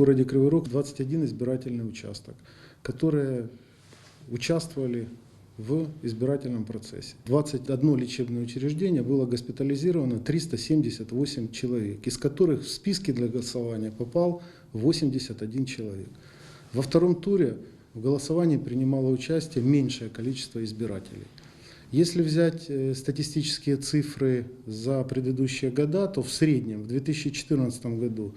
городе Кривой Рог 21 избирательный участок, которые участвовали в избирательном процессе. 21 лечебное учреждение было госпитализировано 378 человек, из которых в списки для голосования попал 81 человек. Во втором туре в голосовании принимало участие меньшее количество избирателей. Если взять э, статистические цифры за предыдущие года, то в среднем в 2014 году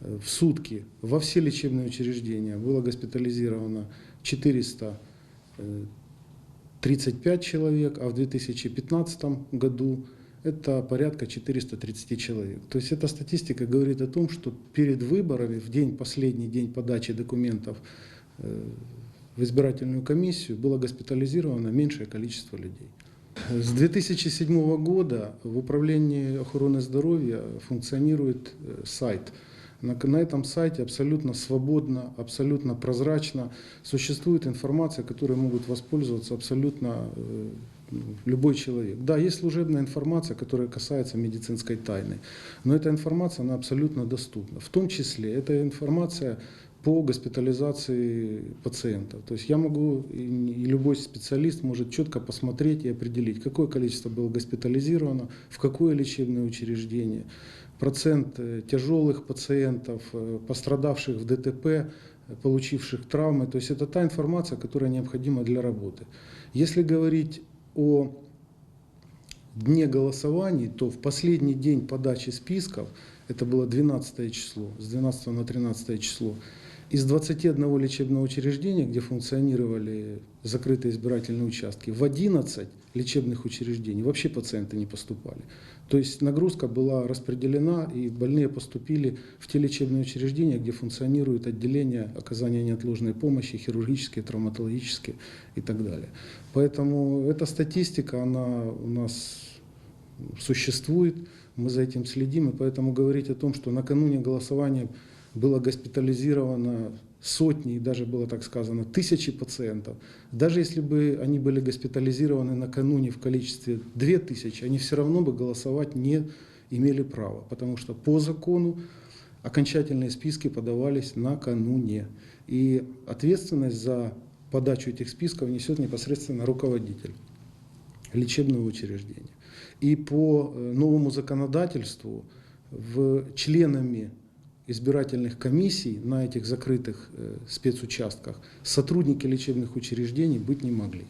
в сутки во все лечебные учреждения было госпитализировано 435 человек, а в 2015 году это порядка 430 человек. То есть эта статистика говорит о том, что перед выборами, в день, последний день подачи документов э, в избирательную комиссию было госпитализировано меньшее количество людей. С 2007 года в Управлении охраны здоровья функционирует э, сайт. На, на этом сайте абсолютно свободно, абсолютно прозрачно существует информация, которой могут воспользоваться абсолютно э, любой человек. Да, есть служебная информация, которая касается медицинской тайны, но эта информация, она абсолютно доступна. В том числе эта информация по госпитализации пациентов. То есть я могу, и любой специалист может четко посмотреть и определить, какое количество было госпитализировано, в какое лечебное учреждение, процент э, тяжелых пациентов, э, пострадавших в ДТП, э, получивших травмы. То есть это та информация, которая необходима для работы. Если говорить о дне голосований, то в последний день подачи списков, это было 12 число, с 12 на 13 число, из 21 лечебного учреждения, где функционировали закрытые избирательные участки, в 11 лечебных учреждений вообще пациенты не поступали. То есть нагрузка была распределена, и больные поступили в те лечебные учреждения, где функционируют отделения оказания неотложной помощи, хирургические, травматологические и так далее. Поэтому эта статистика, она у нас существует, мы за этим следим, и поэтому говорить о том, что накануне голосования было госпитализировано сотни, даже было так сказано, тысячи пациентов. Даже если бы они были госпитализированы накануне в количестве 2000, они все равно бы голосовать не имели права, потому что по закону окончательные списки подавались накануне. И ответственность за подачу этих списков несет непосредственно руководитель лечебного учреждения. И по э, новому законодательству в членами избирательных комиссий на этих закрытых э, спецучастках сотрудники лечебных учреждений быть не могли.